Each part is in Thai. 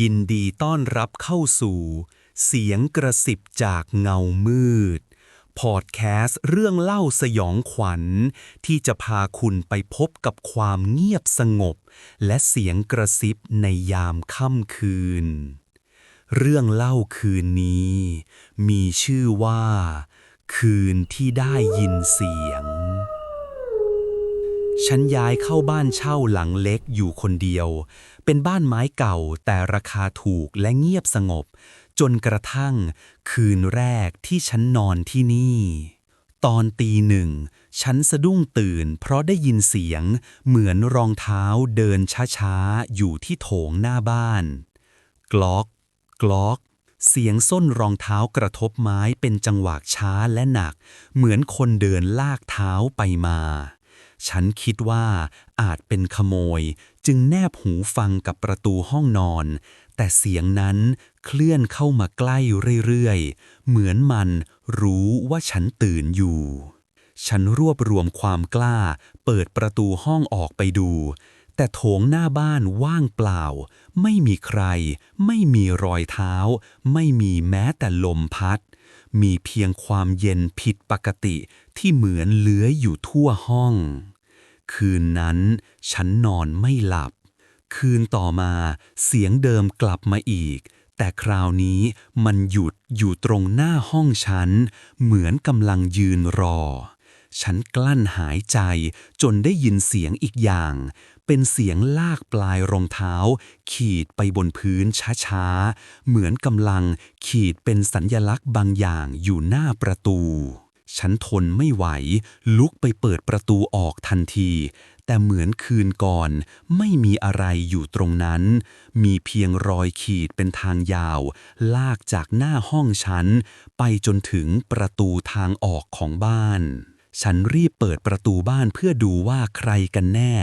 ยินดีต้อนรับเข้าสู่ เสียงกระสิบจากเงามืด พอดแคสต์เรื่องเล่าสยองขวัญ ที่จะพาคุณไปพบกับความเงียบสงบ และเสียงกระซิบในยามค่ำคืน เรื่องเล่าคืนนี้ มีชื่อว่า คืนที่ได้ยินเสียง ฉันย้ายเข้าบ้านเช่าหลังเล็กอยู่คนเดียว เป็นบ้านไม้เก่าแต่ราคาถูกและเงียบสงบ จนกระทั่ง คืนแรกที่ฉันนอนที่นี่ ตอนตีหนึ่ง ฉันสะดุ้งตื่น เพราะได้ยินเสียงเหมือนรองเท้าเดินช้าๆ อยู่ที่โถงหน้าบ้าน กลอก กลอก เสียงส้นรองเท้ากระทบไม้เป็นจังหวะช้าและหนัก เหมือนคนเดินลากเท้าไปมา ฉันคิดว่าอาจเป็นขโมย จึงแนบหูฟังกับประตูห้องนอน แต่เสียงนั้นเคลื่อนเข้ามาใกล้เรื่อยๆ เหมือนมันรู้ว่าฉันตื่นอยู่ ฉันรวบรวมความกล้า เปิดประตูห้องออกไปดู แต่โถงหน้าบ้านว่างเปล่า ไม่มีใคร ไม่มีรอยเท้า ไม่มีแม้แต่ลมพัดมีเพียงความเย็นผิดปกติที่เหมือนเลื้อยอยู่ทั่วห้อง คืนนั้นฉันนอนไม่หลับ คืนต่อมาเสียงเดิมกลับมาอีก แต่คราวนี้มันหยุดอยู่ตรงหน้าห้องฉัน เหมือนกำลังยืนรอ ฉันกลั้นหายใจจนได้ยินเสียงอีกอย่าง เป็นเสียงลากปลายรองเท้า ขีดไปบนพื้นช้าๆ เหมือนกำลังขีดเป็นสัญญลักษณ์บางอย่างอยู่หน้าประตู ฉันทนไม่ไหว ลุกไปเปิดประตูออกทันที แต่เหมือนคืนก่อน ไม่มีอะไรอยู่ตรงนั้น มีเพียงรอยขีดเป็นทางยาว ลากจากหน้าห้องฉัน ไปจนถึงประตูทางออกของบ้าน ฉันรีบเปิดประตูบ้านเพื่อดูว่าใครกันแน่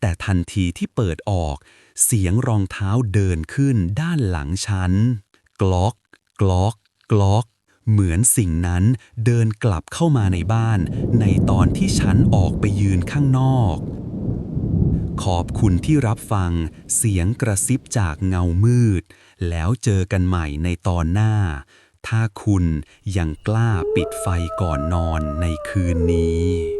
แต่ทันทีที่เปิดออก เสียงรองเท้าเดินขึ้นด้านหลังฉัน กลอก กลอก กลอก เหมือนสิ่งนั้นเดินกลับเข้ามาในบ้าน ในตอนที่ฉันออกไปยืนข้างนอก ขอบคุณที่รับฟังเสียงกระซิบจากเงามืด แล้วเจอกันใหม่ในตอนหน้า ถ้าคุณยังกล้าปิดไฟก่อนนอนในคืนนี้